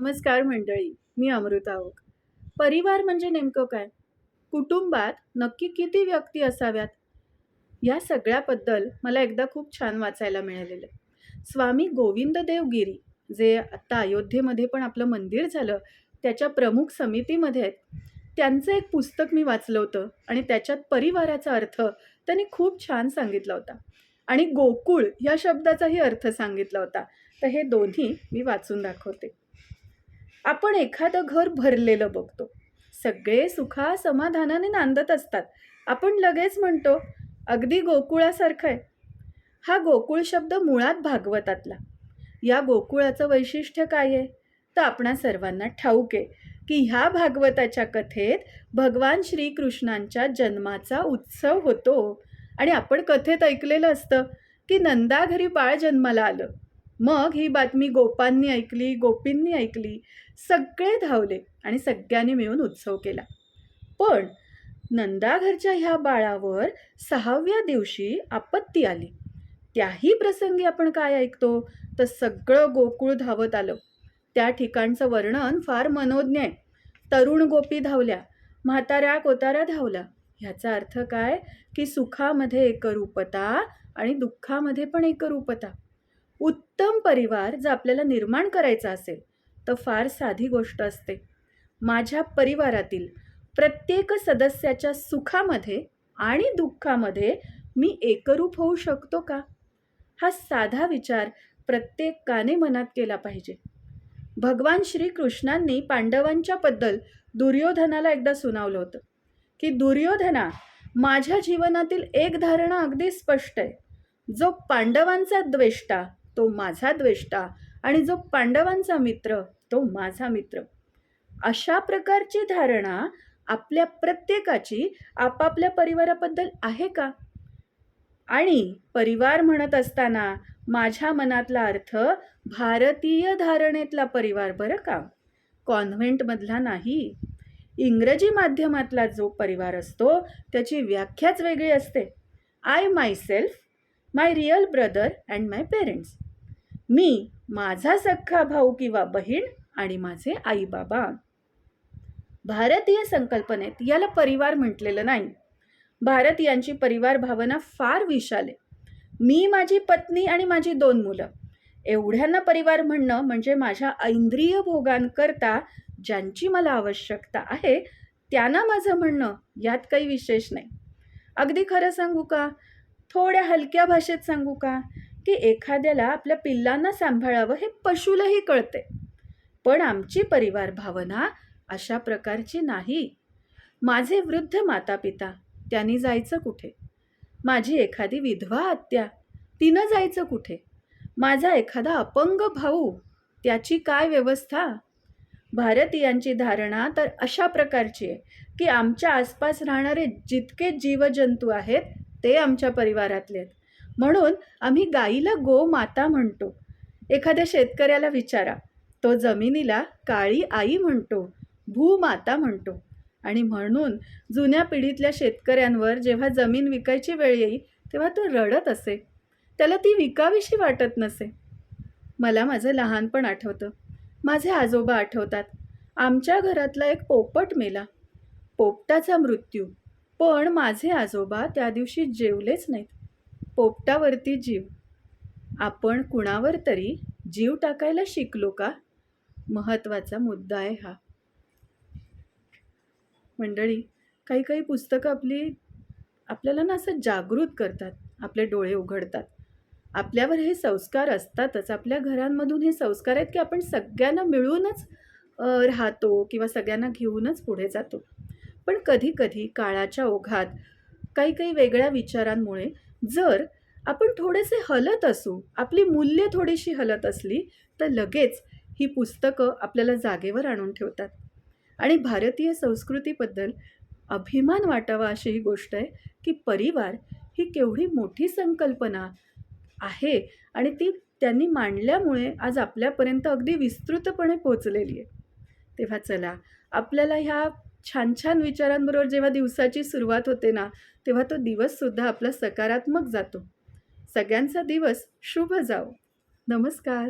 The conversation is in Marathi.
नमस्कार मंडळी मी अमृता ओक. परिवार म्हणजे नेमकं काय? कुटुंबात नक्की किती व्यक्ती असाव्यात? या सगळ्याबद्दल मला एकदा खूप छान वाचायला मिळालेलं. स्वामी गोविंद देवगिरी जे आत्ता अयोध्येमध्ये पण आपलं मंदिर झालं त्याच्या प्रमुख समितीमध्ये आहेत. त्यांचं एक पुस्तक मी वाचलं होतं आणि त्याच्यात परिवाराचा अर्थ त्यांनी खूप छान सांगितला होता. आणि गोकुळ या शब्दाचाही अर्थ सांगितला होता. तर हे दोन्ही मी वाचून दाखवते. आपण एखादं घर भरलेलं बघतो. सगळे सुखा समाधानाने नांदत असतात. आपण लगेच म्हणतो अगदी गोकुळासारखं आहे. हा गोकुळ शब्द मुळात भागवतातला. या गोकुळाचं वैशिष्ट्य काय आहे? तर आपणा सर्वांना ठाऊक आहे की ह्या भागवताच्या कथेत भगवान श्रीकृष्णांच्या जन्माचा उत्सव होतो. आणि आपण कथेत ऐकलेलं असतं की नंदा घरी बाळ जन्माला आलं. मग ही बातमी गोपांनी ऐकली गोपींनी ऐकली सगळे धावले आणि सगळ्यांनी मिळून उत्सव केला. पण नंदाघरच्या ह्या बाळावर सहाव्या दिवशी आपत्ती आली. त्याही प्रसंगी आपण काय ऐकतो? तर सगळं गोकुळ धावत आलं. त्या ठिकाणचं वर्णन फार मनोज्ञ आहे. तरुण गोपी धावल्या म्हाताऱ्या कोतारा धावला ह्याचा अर्थ काय? की सुखामध्ये एकरूपता आणि दुःखामध्ये पण एकरूपता. उत्तम परिवार जर आपल्याला निर्माण करायचा असेल तर फार साधी गोष्ट असते. माझ्या परिवारातील प्रत्येक सदस्याच्या सुखामध्ये आणि दुःखामध्ये मी एकरूप होऊ शकतो का? हा साधा विचार प्रत्येकाने मनात केला पाहिजे. भगवान श्रीकृष्णांनी पांडवांच्याबद्दल दुर्योधनाला एकदा सुनावलं होतं की दुर्योधना माझ्या जीवनातील एक धारणा अगदी स्पष्ट आहे. जो पांडवांचा द्वेष्टा तो माझा द्वेष्टा आणि जो पांडवांचा मित्र तो माझा मित्र. अशा प्रकारची धारणा आपल्या प्रत्येकाची आपापल्या परिवाराबद्दल आहे का? आणि परिवार म्हणत असताना माझ्या मनातला अर्थ भारतीय धारणेतला परिवार बरं का? कॉन्व्हेंटमधला नाही. इंग्रजी माध्यमातला जो परिवार असतो त्याची व्याख्याच वेगळी असते. I myself my real brother and my parents मी माझा सख्खा भाऊ किंवा बहीण आणि माझे आई बाबा भारतीय संकल्पनेत याला परिवार म्हटलेलं नाही. भारतीयांची परिवार भावना फार विशाल आहे. मी माझी पत्नी आणि माझी दोन मुलं. एवढ्यांना परिवार म्हणणं म्हणजे माझ्या ऐंद्रिय भोगांकरता ज्यांची मला आवश्यकता आहे त्यांना माझं म्हणणं यात काही विशेष नाही. अगदी खरं सांगू का? थोड्या हलक्या भाषेत सांगू का? की एखाद्याला आपल्या पिल्लांना सांभाळावं हे पशुलाही कळते. पण आमची परिवार भावना अशा प्रकारची नाही. माझे वृद्ध माता पिता त्यांनी जायचं कुठे? माझी एखादी विधवा आत्या तिनं जायचं कुठे? माझा एखादा अपंग भाऊ त्याची काय व्यवस्था? भारतीयांची धारणा तर अशा प्रकारची आहे की आमच्या आसपास राहणारे जितके जीवजंतू आहेत ते आमच्या परिवारातले आहेत. म्हणून आम्ही गाईला गो माता म्हणतो. एखाद्या शेतकऱ्याला विचारा तो जमिनीला काळी आई म्हणतो भूमाता म्हणतो. आणि म्हणून जुन्या पिढीतल्या शेतकऱ्यांवर जेव्हा जमीन विकायची वेळ येईल तेव्हा तो रडत असे. त्याला ती विकावीशी वाटत नसे. मला माझं लहानपण आठवतं. माझे आजोबा आठवतात. आमच्या घरातला एक पोपट मेला. पोपटाचा मृत्यू. पण माझे आजोबा त्या दिवशी जेवलेच नाहीत. पोपटावरती जीव. आपण कुणावर तरी जीव टाकायला शिकलो का? महत्त्वाचा मुद्दा आहे हा. मंडळी काही काही पुस्तकं आपली आपल्याला ना असं जागृत करतात. आपले डोळे उघडतात. आपल्यावर हे संस्कार असतातच. आपल्या घरांमधून हे संस्कार आहेत की आपण सगळ्यांना मिळूनच राहतो किंवा सगळ्यांना घेऊनच पुढे जातो. पण कधी कधी काळाच्या ओघात काही काही वेगळ्या विचारांमुळे जर आपण थोडेसे हलत असू आपली मूल्य थोडीशी हलत असली तर लगेच ही पुस्तकं आपल्याला जागेवर आणून ठेवतात. आणि भारतीय संस्कृतीबद्दल अभिमान वाटावा अशी ही गोष्ट आहे की परिवार ही केवढी मोठी संकल्पना आहे आणि ती त्यांनी मांडल्यामुळे आज आपल्यापर्यंत अगदी विस्तृतपणे पोचलेली आहे. तेव्हा चला आपल्याला ह्या छान छान विचारांबरोबर जेव्हा दिवसाची सुरुवात होते ना तेव्हा तो दिवससुद्धा आपला सकारात्मक जातो. सगळ्यांचा दिवस शुभ जाओ नमस्कार.